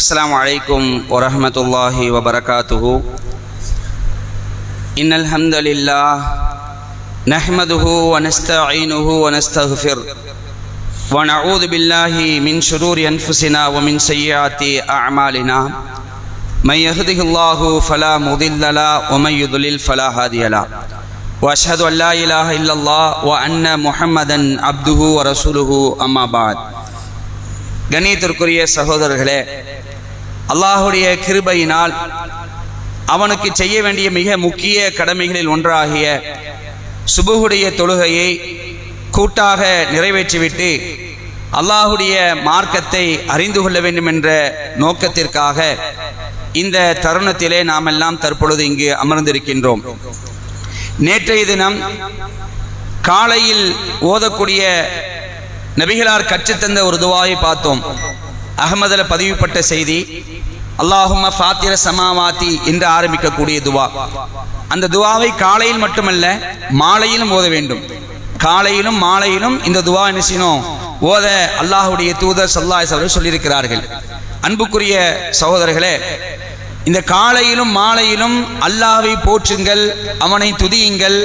السلام عليكم ورحمة الله وبركاته إن الحمد لله نحمده ونستعينه ونستغفر ونعوذ بالله من شرور أنفسنا ومن سيئات أعمالنا من يهده الله فلا مضل له ومن يضلل فلا هادي له وأشهد أن لا إله إلا الله وأن محمدا عبده ورسوله أما بعد கண்ணியத்திற்குரிய சகோதரர்களே அல்லாஹுடைய கிருபையினால் அவனுக்கு செய்ய வேண்டிய மிக முக்கிய கடமைகளில் ஒன்றாகிய சுபுகுடைய தொழுகையை கூட்டாக நிறைவேற்றிவிட்டு அல்லாஹுடைய மார்க்கத்தை அறிந்து கொள்ள வேண்டும் என்ற நோக்கத்திற்காக இந்த தருணத்திலே நாம் எல்லாம் தற்பொழுது இங்கு அமர்ந்திருக்கின்றோம். நேற்றைய தினம் காலையில் ஓதக்கூடிய நபிகளார் கற்றுத்தந்த ஒரு துவாவை பார்த்தோம். அகமதில் பதிவுப்பட்ட செய்தி அல்லாஹும ஃபாத்திர சமாவாத்தி என்று ஆரம்பிக்கக்கூடிய துவா. அந்த துவாவை காலையில் மட்டுமல்ல மாலையிலும் ஓத வேண்டும். காலையிலும் மாலையிலும் இந்த துவா என்ன செய்யணும்? ஓத அல்லாஹுடைய தூதர் சல்லாய் அவர்கள் சொல்லியிருக்கிறார்கள். அன்புக்குரிய சகோதரர்களே இந்த காலையிலும் மாலையிலும் அல்லாவை போற்றுங்கள் அவனை துதியுங்கள்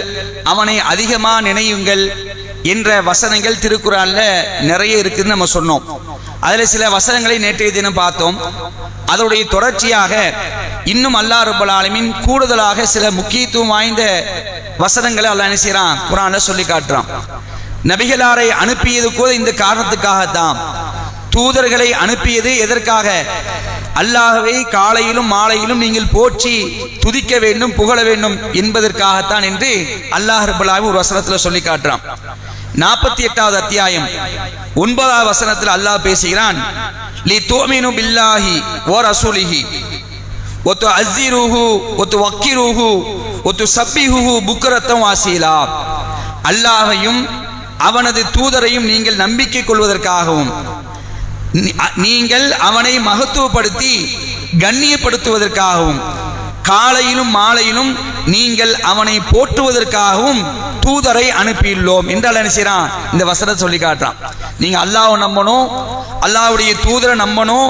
அவனை அதிகமாக நினையுங்கள் என்ற வசனங்கள் திருக்குறளில் நிறைய இருக்குதுன்னு நம்ம சொன்னோம். அதில் சில வசனங்களை நேற்றைய தினம் பார்த்தோம். அதனுடைய தொடர்ச்சியாக இன்னும் அல்லா ரபுல் ஆலமின் கூடுதலாக சில முக்கியத்துவம் வாய்ந்த வசனங்களை அல்லாஹ் என்ன செய்யறான் குரான சொல்லி காட்டுறான். நபிகளாரை அனுப்பியது கூட இந்த காரணத்துக்காகத்தான். தூதர்களை அனுப்பியது எதற்காக? அல்லாஹவை காலையிலும் மாலையிலும் நீங்கள் போற்றி துதிக்க வேண்டும் புகழ வேண்டும் என்பதற்காகத்தான் என்று அல்லாஹ் ரபுல்லாவும் ஒரு வசனத்தில் சொல்லி காட்டுறான். நாற்பத்தி எட்டாவது அத்தியாயம். ஒன்பதாவது வசனத்தில் அல்லாஹ் பேசுகிறான். லி தோமினு பில்லாஹி ஓ ரசூலிஹி ஒத்து அஸ்ஸிருஹு ஒத்து வக்கிருஹு ஒத்து சப்பிஹுஹு புக்கரத்தம் வாசீலா அல்லாஹையும் அவனது தூதரையும் நீங்கள் நம்பிக்கை கொள்வதற்காகவும் நீங்கள் அவனை மகத்துவப்படுத்தி கண்ணியப்படுத்துவதற்காகவும் காலையிலும் மாலையிலும் நீங்கள் அவனை போற்றுவதற்காகவும் தூதரை அனுப்பியுள்ளோம் என்றால் என்ன செய்யறான்? இந்த வசனத்தை சொல்லி காட்டுறான். நீங்க அல்லாஹ் நம்பணும் அல்லாவுடைய தூதரை நம்பணும்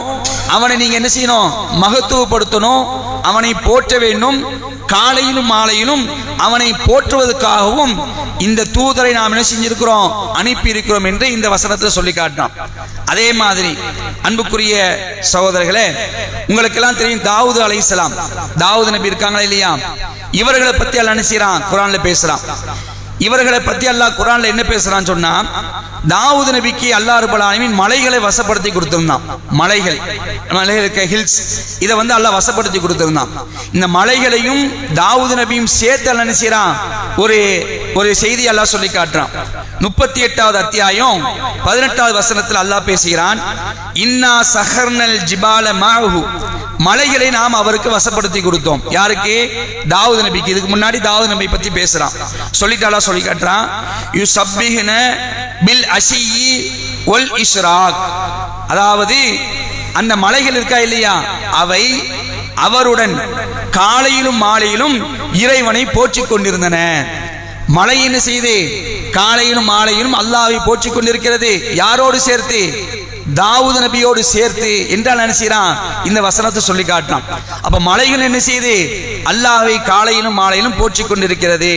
அவனை நீங்க என்ன செய்யணும்? மகத்துவப்படுத்தணும் அவனை போற்ற வேண்டும் காலையிலும் மாலையிலும் அவனை போற்றுவதற்காகவும் இந்த தூதரை நாம் என்ன செஞ்சிருக்கிறோம்? அனுப்பி இருக்கிறோம் என்று இந்த வசனத்தில் சொல்லி காட்டினான். அதே மாதிரி அன்புக்குரிய சகோதரர்களே உங்களுக்கெல்லாம் தெரியும் தாவூது அலைசலாம் தாவூது நபி இருக்காங்களா இல்லையா? இவர்களை பத்தி அல்ல நினைச்சான் குரான்ல பேசுறான். இவர்களை பற்றி அல்லாஹ் குரான்ல என்ன பேசுகிறான்னு சொன்னால் தாவூது நபிக்கு அல்லாஹ் ரபுல் ஆலமீன் மலைகளை வசப்படுத்தி கொடுத்துருந்தான். மலைகள் மலைகளுக்கு ஹில்ஸ் இதை வந்து அல்லாஹ் வசப்படுத்தி கொடுத்துருந்தான். இந்த மலைகளையும் தாவூது நபியும் சேர்த்து அல்ல நினைச்சிறான் ஒரு ஒரு செய்தி அல்லாஹ் சொல்லி காட்டுறான். முப்பத்தி எட்டாவது அத்தியாயம் பதினெட்டாவது வசனத்தில் அல்லாஹ் பேசுகிறான் இன்னா சஹர்னல் ஜிபால மாஹு மலைகளை நாம் அவருக்கு வசப்படுத்தி கொடுத்தோம். யாருக்கு? தாவூது நபிக்கு. இதுக்கு முன்னாடி தாவூது நபி பத்தி பேசுறான். சொல்லிட்டாலா சொல்லி காட்டுறான். யு சப்பிஹின பில் அஷியி ஒல் இஸ்ராக். அதாவது அந்த மலைகள் இருக்கா இல்லையா? அவை அவருடன் காலையிலும் மாலையிலும் இறைவனை போற்றிக் கொண்டிருந்தன. மழை என்ன செய்து? காலையிலும் மாலையிலும் அல்லாவை போற்றிக் கொண்டிருக்கிறது. யாரோடு சேர்த்து? தாவூது நபியோடு சேர்த்து என்றால் நினைச்சான் இந்த வசனத்தை சொல்லி காட்டினான். அப்ப மலைகள் என்ன செய்து? அல்லாஹை காலையிலும் மாலையிலும் போற்றி கொண்டிருக்கிறது.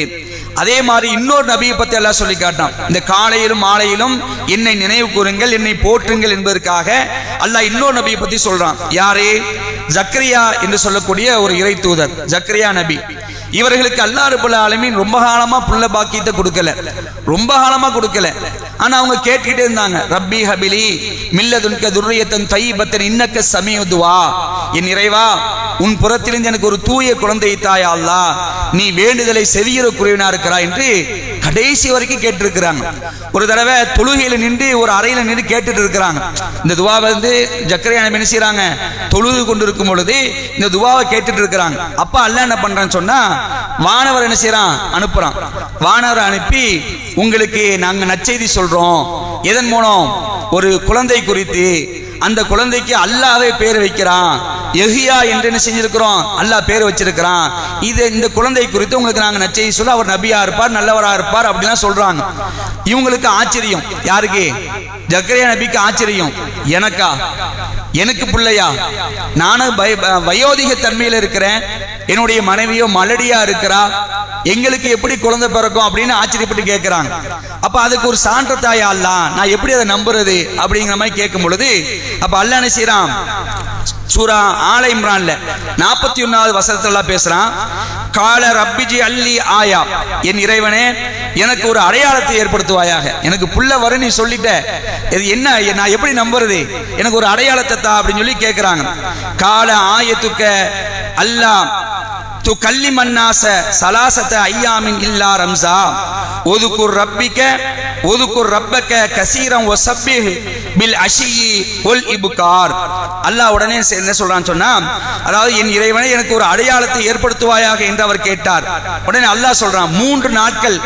அதே மாதிரி இன்னொரு நபியை பத்தி எல்லாம் சொல்லி காட்டான் இந்த காலையிலும் மாலையிலும் என்னை நினைவு கூறுங்கள் என்னை போற்றுங்கள் என்பதற்காக அல்லாஹ் இன்னொரு நபியை பத்தி சொல்றான். யாரு? ஜக்ரியா என்று சொல்லக்கூடிய ஒரு இறை தூதர் ஜக்ரியா நபி. இவர்களுக்கு அல்லாஹ் ரபுல்ல ஆலமின் ரொம்ப காலமா புள்ள பாக்கியத்தை கொடுக்கல. ரொம்ப காலமா கொடுக்கல. ஆனால் அவங்க கேட்டுக்கிட்டே இருந்தாங்க ரப்பி ஹபிலி மில்லதுன்க துர்ரியத்தன் தைபத்தன் இன்னக்க சமயதுவா என் இறைவா உன் புறத்திலிருந்து எனக்கு ஒரு தூய குழந்தை தாயா அல்லா. நீ வேண்டுதலை செவியிற குறைவினா இருக்கிறா என்று கடைசி வரைக்கும் கேட்டிருக்கிறாங்க. ஒரு தடவை தொழுகையில் நின்று ஒரு அறையில் நின்று கேட்டுட்டு இருக்கிறாங்க. இந்த துவாவை வந்து ஜக்கரையான என்ன செய்யறாங்க தொழுது கொண்டு இருக்கும் பொழுது இந்த துவாவை கேட்டுட்டு இருக்கிறாங்க. அப்பா அல்ல என்ன பண்றான்னு சொன்னா வானவர் என்ன செய்யறான் அனுப்புறான். வானவர் அனுப்பி உங்களுக்கு நாங்கள் நச்செய்தி சொல்கிறோம் எதன் மூலம்? ஒரு குழந்தை குறித்து. அந்த குழந்தைக்கு அல்லாவே பேர் வைக்கிறான். எஹியா என்று என்ன செஞ்சிருக்கிறோம்? அல்லாஹ் பேர் வச்சிருக்கிறான். இது இந்த குழந்தை குறித்து உங்களுக்கு நாங்கள் நச்செய்தி சொல்ல அவர் நபியா இருப்பார் நல்லவராக இருப்பார் அப்படிலாம் சொல்றாங்க. இவங்களுக்கு ஆச்சரியம். யாருக்கு? ஜக்கரியா நபிக்கு ஆச்சரியம். எனக்கா? எனக்கு பிள்ளையா? நானும் பய- வயோதிக தன்மையில் இருக்கிறேன். என்னுடைய மனைவியோ மலடியா இருக்கிறா? எங்களுக்கு எப்படி குழந்தை பிறக்கும் அப்படின்னு ஆச்சரியப்பட்டு கேட்கிறாங்க அப்ப அதுக்கு ஒரு சான்ற தாயா அல்லா நான் எப்படி அதை நம்புறது அப்படிங்கிற மாதிரி கேட்கும் பொழுது அப்ப அல்லாஹ் என்ன சூரா ஆல இம்ரான்ல நாற்பத்தி ஒன்னாவது வசனத்துல பேசுறான். கால ரப்பிஜி அல்லி ஆயா. என் இறைவனே எனக்கு ஒரு அடையாளத்தை ஏற்படுத்துவாயாக. எனக்கு புள்ள வரும் நீ சொல்லிட்ட. இது என்ன? நான் எப்படி நம்புறது? எனக்கு ஒரு அடையாளத்தை தா அப்படின்னு சொல்லி கேட்கிறாங்க கால ஆயத்துக்க அல்லாஹ் து கல்லி மன்னாச சலாசத்த ஐயாமின் இல்லா ரம்சா. ஒதுக்குர் ரப்பிக்க ஒதுக்குர் ரப்பக்க கசீரம் ஒ சப்பிஹ் பில் அஷியி ஒல் இபுகார். அல்லாஹ் உடனே என்ன சொல்றான்னு சொன்னா அதாவது என் இறைவனை எனக்கு ஒரு அடையாளத்தை ஏற்படுத்துவாயாக என்று அவர் கேட்டார். உடனே அல்லாஹ் சொல்றான் மூன்று நாட்கள்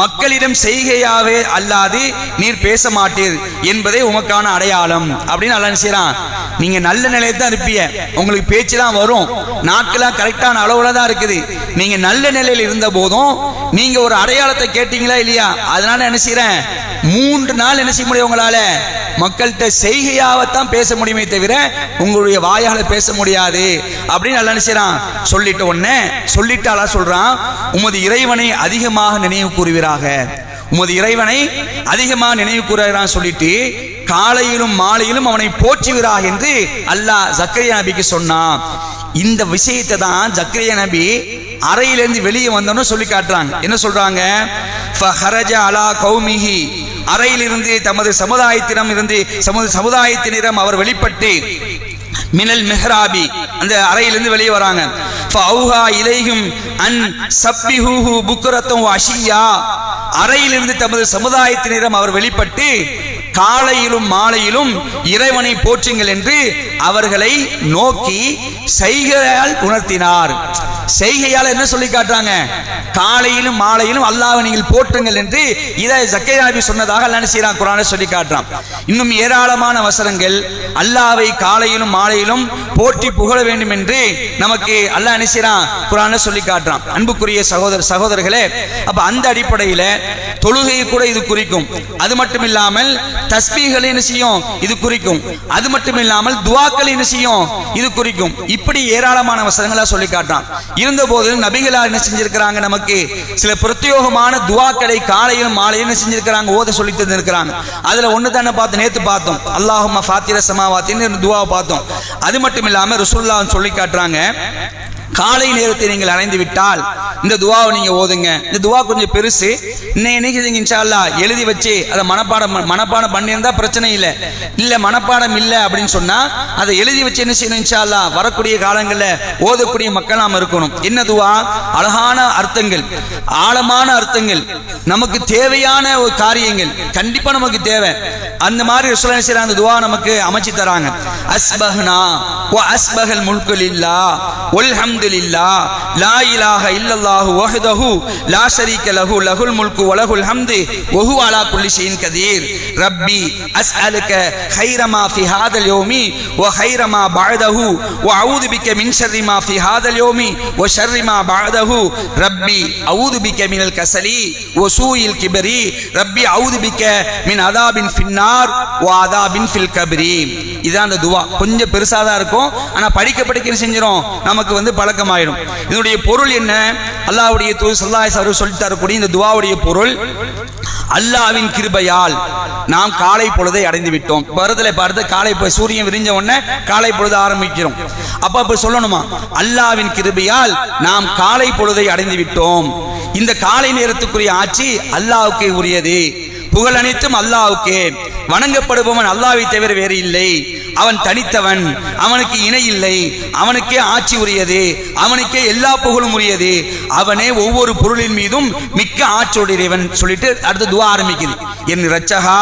மக்களிடம் செய்கையாவே அல்லாது நீர் பேச மாட்டீர் என்பதே உமக்கான அடையாளம். அப்படின்னு அல்லாஹ் செய்யறான் நீங்க நல்ல நிலையத்தான் இருப்பீங்க உங்களுக்கு பேச்சுலாம் வரும் நாட்கள்லாம் கரெக்டான அளவுல தான் இருக்குது. நீங்க நல்ல நிலையில் இருந்த போதும் நீங்க ஒரு அடையாளத்தை கேட்டீங்களா இல்லையா? அதனால என்ன மூன்று நாள் என்ன செய்ய முடியும் உங்களால? மக்கள்கிட்ட செய்கையாவத்தான் பேச முடியுமே தவிர உங்களுடைய வாயால பேச முடியாது. அப்படின்னு நல்லா என்ன சொல்லிட்ட உடனே சொல்லிட்டாலா சொல்றான் உமது இறைவனை அதிகமாக நினைவு கூறுவீராக. உமது இறைவனை அதிகமாக நினைவு கூறுகிறான் சொல்லிட்டு காலையிலும் மாலையிலும் அவனை போற்றுகிறார் என்று அல்லாஹ் ஜக்கரியா நபிக்கு சொன்னான். இந்த விஷயத்தை தான் ஜக்ரிய நபி அறையிலிருந்து வெளியே வந்தோன்னு சொல்லி காட்டுறாங்க. என்ன சொல்றாங்க? அலா கௌமிஹி. அறையிலிருந்து தமது சமுதாயத்திடம் இருந்து சமது சமுதாயத்தினரிடம் அவர் வெளிப்பட்டு மினல் மெஹ்ராபி அந்த அறையிலிருந்து வெளியே வராங்க. ஃபவுஹா இலைஹும் அன் சப்பிஹூஹு புக்ரத்தும் அஷியா. அறையிலிருந்து தமது சமுதாயத்தினரிடம் அவர் வெளிப்பட்டு காலையிலும் மாலையிலும் இறைவனை போற்றுங்கள் என்று அவர்களை நோக்கி செய்கையால் உணர்த்தினார். செய்கையால் என்ன சொல்லி காட்டுறாங்க? காலையிலும் மாலையிலும் அல்லாஹ்வை நீங்கள் போற்றுங்கள் என்று இதை ஜக்கையா நபி சொன்னதாக அல்லாஹ் செய்யறான் குரானை சொல்லி காட்டுறான். இன்னும் ஏராளமான வசனங்கள் அல்லாவை காலையிலும் மாலையிலும் போற்றி புகழ வேண்டும் என்று நமக்கு அல்லாஹ் நினைச்சிறான் செய்றான்? குரானை சொல்லி காட்டுறான். அன்புக்குரிய சகோதர சகோதரர்களே அப்ப அந்த அடிப்படையில தொழுகையை கூட இது குறிக்கும். அது மட்டும் இல்லாமல் தஸ்பீகளை என்ன செய்யும்? இது குறிக்கும். அது மட்டும் இல்லாமல் துவாக்களை என்ன செய்யும்? இது குறிக்கும். இப்படி ஏராளமான வசனங்களா சொல்லி காட்டான் இருந்த போது நபிகளா என்ன செஞ்சிருக்கிறாங்க நமக்கு? சில பிரத்யோகமான துவாக்களை காலையிலும் மாலையிலும் என்ன செஞ்சிருக்கிறாங்க? ஓத சொல்லி தந்திருக்கிறாங்க. அதுல ஒண்ணு தானே பார்த்து நேத்து பார்த்தோம். அல்லாஹுமா ஃபாத்திர சமாவாத்தின்னு துவா பார்த்தோம். அது மட்டும் இல்லாம ரசூல்லா சொல்லி காட்டுறாங்க காலை நேரத்தை நீங்கள் அடைந்து விட்டால் இந்த துவாவை நீங்க ஓதுங்க. இந்த துவா கொஞ்சம் பெருசு. இன்னைக்கு நினைக்கிறீங்க இன்ஷா எழுதி வச்சு அதை மனப்பாடம் மனப்பாடம் பண்ணியிருந்தா பிரச்சனை இல்லை. இல்ல மனப்பாடம் இல்லை அப்படின்னு சொன்னா அதை எழுதி வச்சு என்ன செய்யணும் இன்ஷால்லா வரக்கூடிய காலங்களில் ஓதக்கூடிய மக்கள் நாம் இருக்கணும். என்ன துவா? அழகான அர்த்தங்கள். ஆழமான அர்த்தங்கள். நமக்கு தேவையான ஒரு காரியங்கள். கண்டிப்பா நமக்கு தேவை. அந்த மாதிரி ரசூலுல்லாஹி அலைஹி அந்த துவா நமக்கு அமைச்சு தராங்க. அஸ்பஹ்னா ஓ அஸ்பஹல் முல்கு லில்லாஹ். வல்ஹம்து லில்லாஹ் லா இலாஹ இல்லல்லாஹு வஹ்தஹு லா ஷரீக லஹு லஹுல் முல்கு வ லஹுல் ஹம்து வ ஹுவ அலா குல்லி ஷைஇன் கதீர் ரப்பி அஸ்அலுக خير ما في هذا اليوم وخير ما بعده واعوذ بك من شر ما في هذا اليوم وشر ما بعده ربي اعوذ بك من الكسل وسوء الكبر ربي اعوذ بك من عذاب في النار وعذاب في القبر இதான் அந்த துவா கொஞ்சம் பெருசா தான் இருக்கும் ஆனா படிக்க படிக்க என்ன செஞ்சிரும் நமக்கு வந்து பழக்கமாயிடும் இதனுடைய பொருள் என்ன? அல்லாவுடைய தூது சார் சொல்லி தரக்கூடிய இந்த துவாவுடைய பொருள் அல்லாவின் கிருபையால் நாம் காலை பொழுதை அடைந்து விட்டோம். வருதலை பார்த்து காலை சூரியன் விரிஞ்ச உடனே காலை பொழுது ஆரம்பிக்கிறோம். அப்ப அப்ப சொல்லணுமா? அல்லாவின் கிருபையால் நாம் காலை பொழுதை அடைந்து விட்டோம். இந்த காலை நேரத்துக்குரிய ஆட்சி அல்லாவுக்கே உரியது. புகழ் அனைத்தும் அல்லாவுக்கே வணங்கப்படுபவன் அல்லாவை தவிர வேறு இல்லை. அவன் தனித்தவன் அவனுக்கு இணை இல்லை. அவனுக்கே ஆட்சி உரியது அவனுக்கே எல்லா புகழும் உரியது. அவனே ஒவ்வொரு பொருளின் மீதும் மிக்க ஆட்சியுடையவன் சொல்லிட்டு அடுத்து துவா ஆரம்பிக்குது. என் ரச்சகா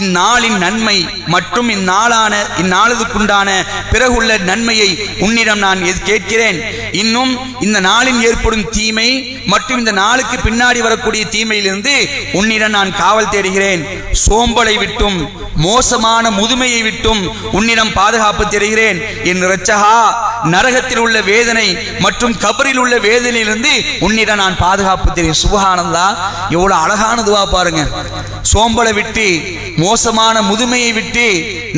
இந்நாளின் நன்மை மற்றும் இந்நாளான இந்நாளுக்குண்டான பிறகுள்ள நன்மையை உன்னிடம் நான் கேட்கிறேன்? இன்னும் இந்த நாளில் ஏற்படும் தீமை மற்றும் இந்த நாளுக்கு பின்னாடி வரக்கூடிய தீமையிலிருந்து உன்னிடம் நான் காவல் தேடுகிறேன். சோம்பலை விட்டும் மோசமான முதுமையை விட்டும் உன்னிடம் பாதுகாப்பு தருகிறேன். என் இரட்சகா நரகத்தில் உள்ள வேதனை மற்றும் கபரில் உள்ள வேதனையிலிருந்து உன்னிடம் நான் பாதுகாப்பு தெரியும் சுபகானந்தா எவ்வளவு அழகான துவா பாருங்க. சோம்பலை விட்டு மோசமான முதுமையை விட்டு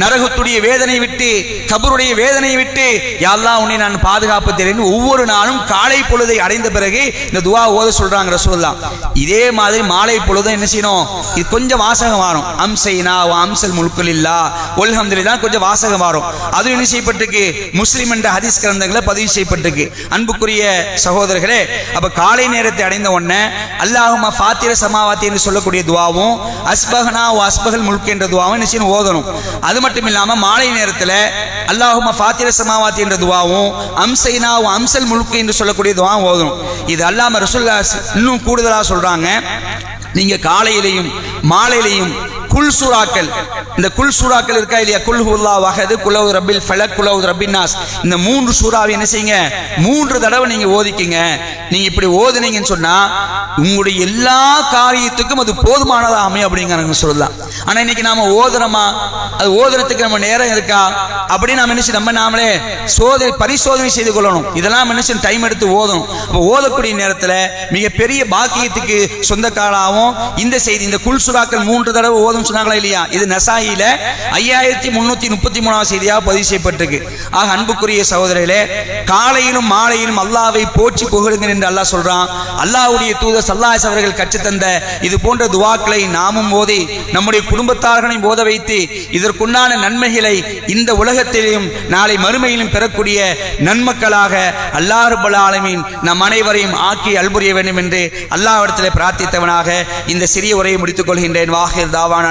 நரகத்துடைய வேதனை விட்டு கபருடைய வேதனையை விட்டு யாரெல்லாம் உன்னை நான் பாதுகாப்பு தெரியும் ஒவ்வொரு நாளும் காலை பொழுதை அடைந்த பிறகு இந்த துவா ஓத சொல்றாங்க ரசூல்லாம் இதே மாதிரி மாலை பொழுதும் என்ன செய்யணும்? இது கொஞ்சம் வாசகம் வரும். அம்சைனா வாம்சல் முழுக்கல் இல்லா ஒல்ஹம்துலில்லாஹ் கொஞ்சம் வாசகம் வரும். அதுவும் என்ன செய்யப்பட்டிருக்கு? முஸ்லீம் என்ற ஹதீஸ் கிரந்தங்களை பதிவு செய்யப்பட்டிருக்கு. அன்புக்குரிய சகோதரர்களே அப்ப காலை நேரத்தை அடைந்த உடனே அல்லாஹுமா ஃபாத்திர சமாவாத்தி என்று சொல்லக்கூடிய துவாவும் அஸ்பஹனா ஓ அஸ்பகல் முழுக்க என்ற துவாவும் என்ன செய்யணும்? ஓதணும். அது மட்டும் இல்லாம மாலை நேரத்தில் அல்லாஹுமா ஃபாத்திர சமாவாத்தி என்ற துவாவும் அம்சைனா ஓ அம்சல் முழுக்க என்று சொல்லக்கூடிய துவாவும் ஓதணும். இது அல்லாம ரசுல்லா இன்னும் கூடுதலாக சொல்றாங்க. நீங்க காலையிலையும் மாலையிலையும் குல் சூறாக்கள் இந்த குல் சூறாக்கள் இருக்கா இல்லையா? குல் ஹுல்லா வஹது குலவு ரப்பில் ஃபலக் குலவு ரபின்னாஸ் இந்த மூன்று சூறாவை என்ன செய்யுங்க? மூன்று தடவை நீங்க ஓதிக்கிங்க. நீங்க இப்படி ஓதுனீங்கன்னு சொன்னா உங்களுடைய எல்லா காரியத்துக்கும் அது போதுமானதா அமையும் அப்படிங்கிறாங்க சொல்லலாம். ஆனா இன்னைக்கு நாம ஓதுறோமா? அது ஓதுறதுக்கு நம்ம நேரம் இருக்கா? அப்படின்னு நம்ம நினைச்சு நம்ம நாமளே சோதனை பரிசோதனை செய்து கொள்ளணும். இதெல்லாம் என்ன டைம் எடுத்து ஓதணும். அப்போ ஓதக்கூடிய நேரத்தில் மிகப்பெரிய பாக்கியத்துக்கு சொந்தக்காராகவும் இந்த செய்தி இந்த குல் சுறாக்கள் மூன்று தடவை ஓதும் சொன்னாங்களா இல்லையா? இது நசாயில ஐயாயிரத்தி முன்னூத்தி முப்பத்தி மூணாவது செய்தியாக பதிவு செய்யப்பட்டிருக்கு. ஆக அன்புக்குரிய சகோதரர்களே காலையிலும் மாலையிலும் அல்லாவை போற்றி புகழுங்கள் என்று அல்லாஹ் சொல்றான். அல்லாஹ்வுடைய தூதர் சல்லாஸ் அவர்கள் கற்றுத்தந்த இது போன்ற துவாக்களை நாமும் ஓதி நம்முடைய குடும்பத்தார்களையும் ஓத வைத்து இதற்குண்டான நன்மைகளை இந்த உலகத்திலும் நாளை மறுமையிலும் பெறக்கூடிய நன்மக்களாக அல்லாஹ் ரப்பல் நம் அனைவரையும் ஆக்கி அல்புரிய வேண்டும் என்று இடத்துல பிரார்த்தித்தவனாக இந்த சிறிய உரையை முடித்துக் கொள்கின்றேன். வாஹிர் தாவான